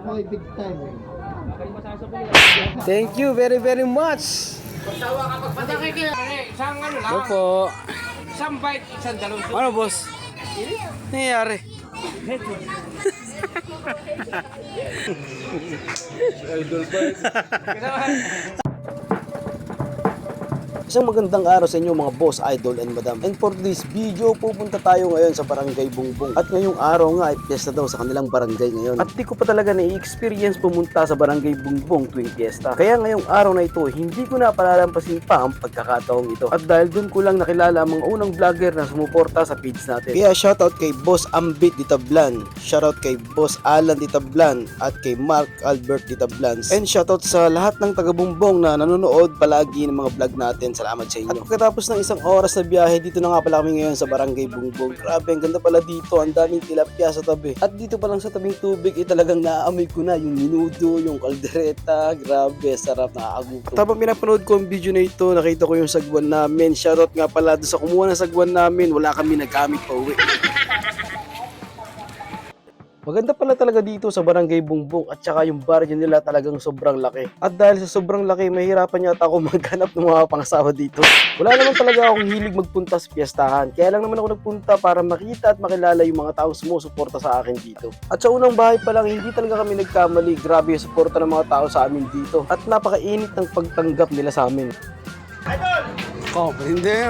po ay big time. Thank you very very much. Madaki kayo. Isang ano lang. Opo. Isang bite, isang dalawang. Ano boss? Nangyayari? Isang magandang araw sa inyo mga boss, idol, and madam. And for this video, pupunta tayo ngayon sa Barangay Bungbong. At ngayong araw nga, ay piyesta daw sa kanilang barangay ngayon. At di ko pa talaga na-experience pumunta sa Barangay Bungbong tuwing piyesta. Kaya ngayong araw na ito, hindi ko na palalampasin pa ang pagkakataong ito. At dahil dun ko lang nakilala ang mga unang vlogger na sumuporta sa page natin. Kaya shoutout kay Boss Ambit Ditablan, shoutout kay Boss Alan Ditablan, at kay Mark Albert Ditablan. And shoutout sa lahat ng taga-bumbong na nanonood palagi ng mga vlog natin. Salamat sa inyo. At pagkatapos ng isang oras na biyahe, dito na nga pala kami ngayon sa Barangay Bungbong. Grabe, ang ganda pala dito. Ang daming tilapia sa tabi. At dito pa lang sa tabing tubig, eh, talagang naaamoy ko na yung minudo, yung kaldereta. Grabe, sarap, nakakagutom. At habang pinapanood ko ang video na ito, nakita ko yung sagwan namin. Shoutout nga pala doon sa kumuha ng sagwan namin. Wala kami nagamit pa uwi. Maganda pala talaga dito sa Barangay Bungbong at saka yung barrio nila talagang sobrang laki. At dahil sa sobrang laki, mahirapan yata ako maghanap ng mga pangasawa dito. Wala naman talaga akong hilig magpunta sa piyestahan. Kaya lang naman ako nagpunta para makita at makilala yung mga taong sumusuporta sa akin dito. At sa unang bahay pa lang, hindi talaga kami nagkamali. Grabe yung suporta ng mga tao sa amin dito. At napakainit ng pagtanggap nila sa amin. Idol! Oh, hindi.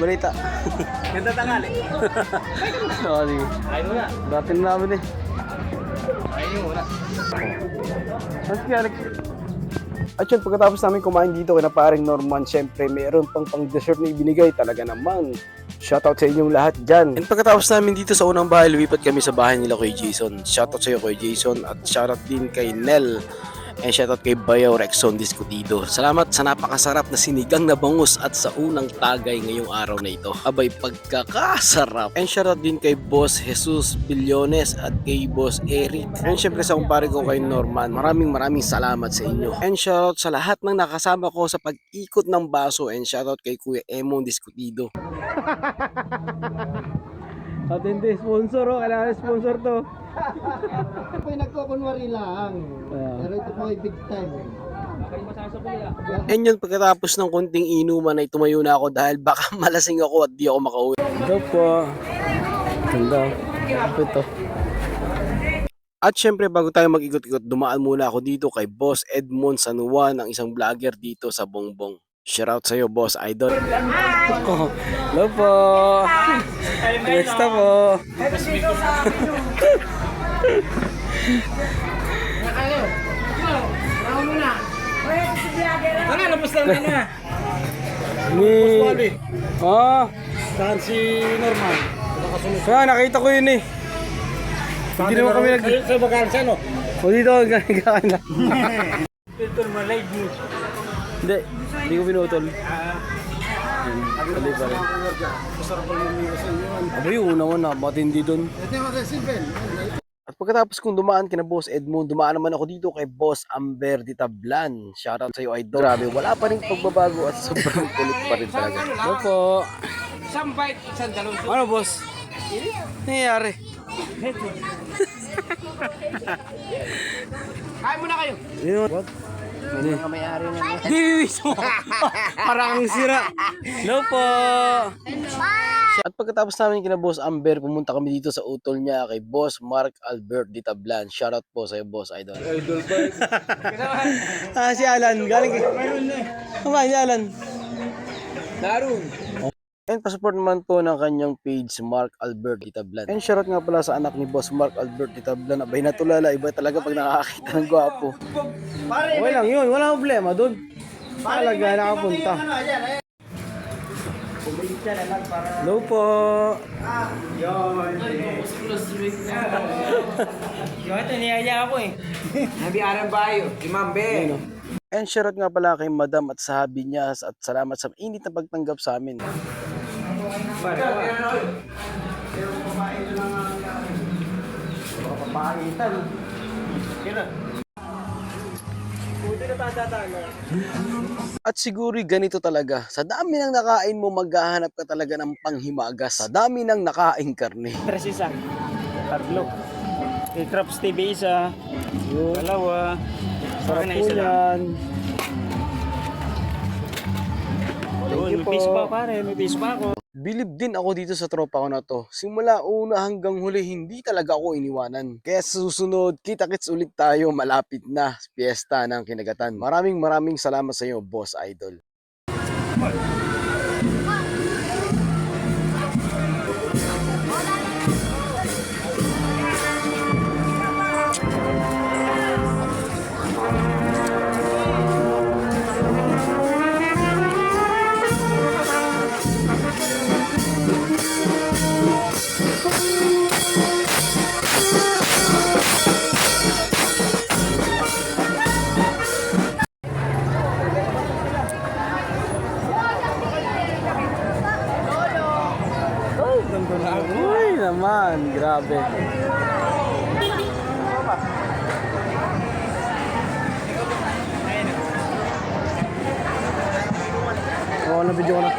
Balita. Ganda tangali. Oo, sige. Ayun muna. Dati na namin eh. Ayun muna. Mas kaya Alex. At yun, pagkatapos namin kumain dito kay na paring Norman, syempre meron pang pang dessert na ibinigay talaga naman. Shoutout sa inyong lahat dyan. And pagkatapos namin dito sa unang bahay, lumipat kami sa bahay nila kay Jason. Shoutout sa iyo kay Jason at shoutout din kay Nel. And shoutout kay Bayaw Rexon Discutido. Salamat sa napakasarap na sinigang na bangus at sa unang tagay ngayong araw na ito. Abay, pagkakasarap. And shoutout din kay Boss Jesus Billones at kay Boss Eric. And syempre sa kumpare ko kay Norman. Maraming maraming salamat sa inyo. And shoutout sa lahat ng nakasama ko sa pag-ikot ng baso. And shoutout kay Kuya Emon Discutido. At hindi sponsor oh, kailangan sponsor to. Ito po ay nagkukunwari lang. Pero ito po ay big time. And yun, pagkatapos ng konting inuman ay tumayo na ako dahil baka malasing ako at di ako makauwi. Ito po. Ganda. Ito. At syempre bago tayo mag-ikot-ikot, dumaan muna ako dito kay Boss Edmond San Juan, ang isang vlogger dito sa Bongbong. Shoutout sa'yo, Boss Idol. Oh, hello po. Kumusta po? Tara, labas lang na. Ni... Ah, Saan si Norman? kaya nakita ko yun eh. Hindi naman kami nag... Sa bakansa, no? O dito, gano'n na. Ito naman, live news. Hindi, hindi ko pinutol. Kali pa rin. Aba yung una ko na, matindi dun. Ito yung mga simple. At pagkatapos kong dumaan kina Boss Edmond, dumaan naman ako dito kay Boss Amber Ditablan. Shoutout sa iyo, idol. Grabe, wala pa rin pagbabago at sobrang kulit pa rin talaga. Ano po? Isang bite, isang dalawang. Ano boss? Nangyayari? Kain muna kayo. Yun. What? Hindi. Mga may-ari na. Di. Parang ang sira. Hello po. At pagkatapos namin kina Boss Amber, pumunta kami dito sa utol niya kay Boss Mark Albert Ditablan. Shoutout po sa iyo, Boss Idol. Idol ba? ah, si Alan. Galing kay... Kumain si Alan. Darun. And pasupport naman po ng kanyang page, Mark Albert Ditablan. And shoutout nga pala sa anak ni Boss Mark Albert Ditablan. Abay natulala, iba talaga pag nakakakita ng gwapo. Okay lang yun, wala problema doon. Talaga nakapunta. Hello po. Yung ito, niyaya ako eh. Nabi Aran Bayo, Imam Be. And shoutout nga pala kay Madam at sa habi niya at salamat sa init na pagtanggap sa amin. Papaitan. At siguro ganito talaga, sa dami ng nakain mo, maghahanap ka talaga ng panghimagas. Sa dami ng nakain karne. Tres isa. Tatlo. Kay Crops TV isa. Dalawa. Sa Sarap na po isa lang. yan. Yun, you may po. piso pa pare. May piso pa ako. Bilib din ako dito sa tropa ko na to. Simula una hanggang huli, hindi talaga ako iniwanan. Kaya sa susunod, kita-kits ulit tayo malapit na piyesta ng kinagatan. Maraming maraming salamat sa iyo, Boss Idol. Uy Oo, na